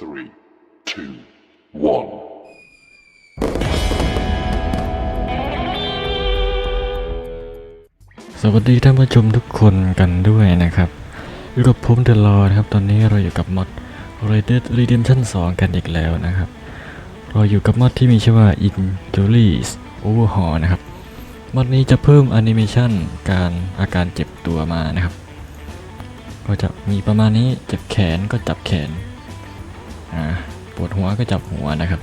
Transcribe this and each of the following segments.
three, two, one. สวัสดีท่านผู้ชมทุกคนกันด้วยนะครับอยู่กับผมเดลอนะครับ ตอนนี้เราอยู่กับมอด Red Dead Redemption 2 กันอีกแล้วนะครับ เราอยู่กับมอดที่มีชื่อว่า Injuries Overhaul นะครับ มอดนี้จะเพิ่มแอนิเมชันการอาการเจ็บตัวมานะครับ ก็จะมีประมาณนี้เจ็บแขนก็จับแขน อ่าปวดหัวก็จับหัวนะครับ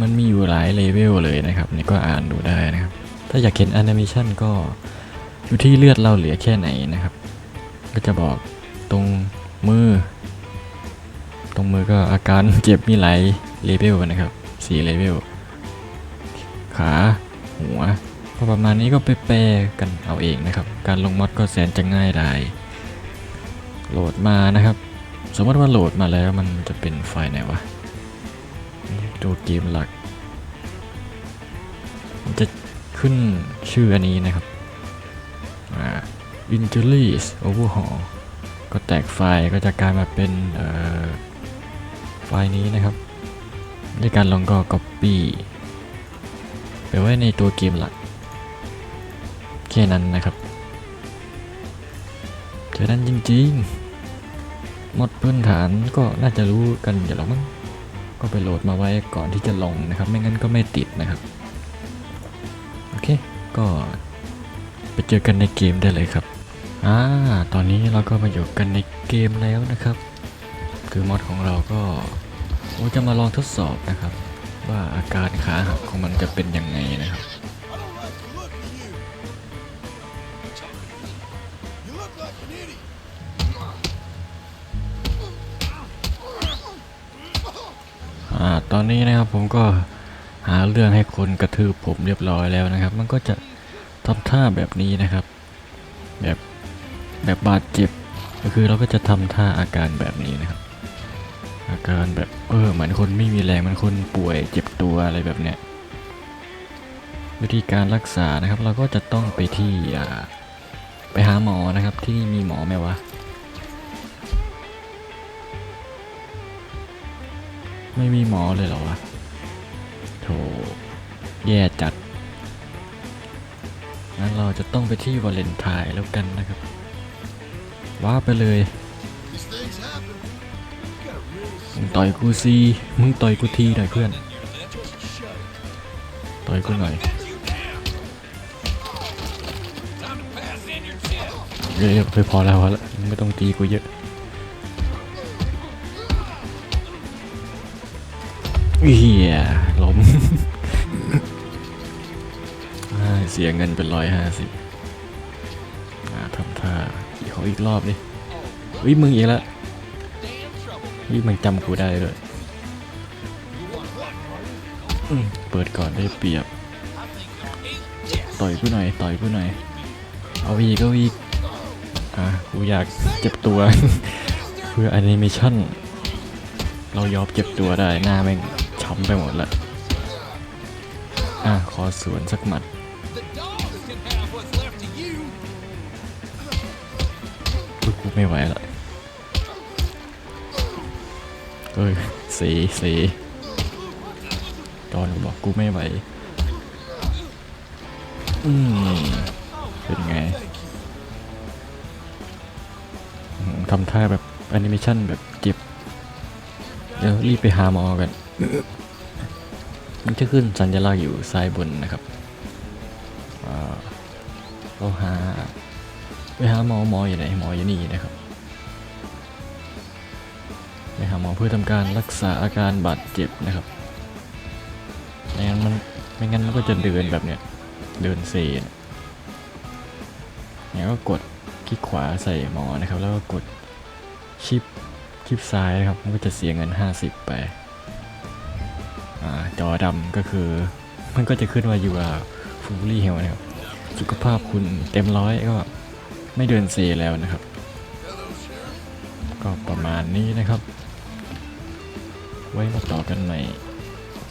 มันมีอยู่หลายเลเวลเลยนะครับนี่ก็อ่านดูได้นะครับ ถ้าอยากเห็นแอนิเมชันก็อยู่ที่เลือดเราเหลือแค่ไหนนะครับ ก็จะบอกตรงมือ ตรงมือก็อาการเจ็บมีหลายเลเวลนะครับสี่เลเวลขาหัวก็ประมาณนี้ก็ไปแปลกันเอาเองนะครับ การลงมอดก็แสนจะง่ายได้ โหลดมานะครับ สมมติว่าโหลดมาแล้วมันจะเป็นไฟล์ไหนวะดูเกมหลัก มันจะขึ้นชื่ออันนี้นะครับอ่า Injuries Overhaul ก็แตกไฟล์ก็จะกลายมาเป็นเอ่อไฟล์นี้นะครับด้วยการลองก็ Copy ไปไว้ในตัวเกมหลัก แค่นั้นนะครับแค่นั้นจริงๆ มดพื้นฐานก็น่าจะรู้กันอยู่แล้วมั้งก็ไปโหลดมาไว้ก่อนที่จะลงนะครับ ไม่งั้นก็ไม่ติดนะครับ โอเค ก็ไปเจอกันในเกมได้เลยครับอ่าตอนนี้เราก็มาอยู่กันในเกมแล้วนะครับ คือมอดของเราก็จะมาลองทดสอบนะครับ ว่าอาการขาหักของมันจะเป็นยังไงนะครับ ตอนนี้นะครับผมก็หาเรื่องให้คนกระทืบผมเรียบร้อยแล้วนะครับ มันก็จะทำท่าแบบนี้นะครับ แบบแบบบาดเจ็บก็คือเราก็จะทำท่าอาการแบบนี้นะครับ อาการแบบเออเหมือนคนไม่มีแรงเหมันคนป่วยเจ็บตัวอะไรแบบเนี้ยวิธีการรักษานะครับ เราก็จะต้องไปที่อ่าไปหาหมอนะครับที่นี่มีหมอไหมวะ ไม่มีหมอเลยเหรอวะโถแย่จัดงั้นเราจะต้องไปที่วาเลนไทน์แล้วกันนะครับว้าไปเลย มึงต่อยกูซีมึงต่อยกูทีหน่อยเพื่อน ต่อยกูหน่อยเยอะไปพอแล้วพอแล้วมึงไม่ต้องตีกูเยอะ เฮียล้มเสียเงินเป็นร้อยห้าสิบทำท่าอีกขออีกรอบดิเฮ้ยมึงอีกแล้วเฮ้ยมึงจำกูได้ด้วยเปิดก่อนได้เปรียบ ต่อยกูหน่อย ต่อยกูหน่อย เอาอีกเอาอีกอะกูอยากเจ็บตัว เพื่อแอนิเมชั่น เรายอมเจ็บตัวได้หน้าแม่ง ช้ำไปหมดละอะขอสวนสักหมัดกูไม่ไหวละเอ้ยสีสีจอนบอกกูไม่ไหว อืม เป็นไงทำท่าแบบแอนิเมชันแบบเจ็บ เดี๋ยวรีบไปหาหมอกัน มันจะขึ้นสัญลักษณ์อยู่ซ้ายบนนะครับเราหาไปหาหมอหมออยู่ไหนหมออยู่นี่นะครับไปหาหมอเพื่อทำการรักษาอาการบาดเจ็บนะครับไม่งั้นมันไม่งั้นมันก็จะเดินแบบเนี้ยเดินเซนเนี่ยก็กดคลิกขวาใส่หมอนะครับ แล้วก็กดชิปคลิปซ้ายนะครับ มันก็จะเสียเงิน 50 ไป จอดำก็คือ มันก็จะขึ้นว่า you are fully health นะครับ สุขภาพคุณเต็มร้อยก็ไม่เดินเซแล้วนะครับ ก็ประมาณนี้นะครับ ไว้มาต่อกันใหม่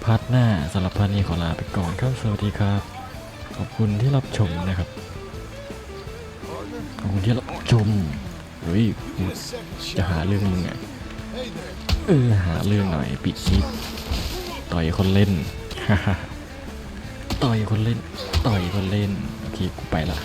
พาร์ทหน้าสำหรับพาร์ทนี้ขอลาไปก่อนครับสวัสดีครับ ขอบคุณที่รับชมนะครับ ขอบคุณที่รับชมเฮ้ยจะหาเรื่องมึงไงเออหาเรื่องหน่อยปิดคลิป ต่อยคนเล่น ต่อยคนเล่น ต่อยคนเล่น โอเค กูไปละ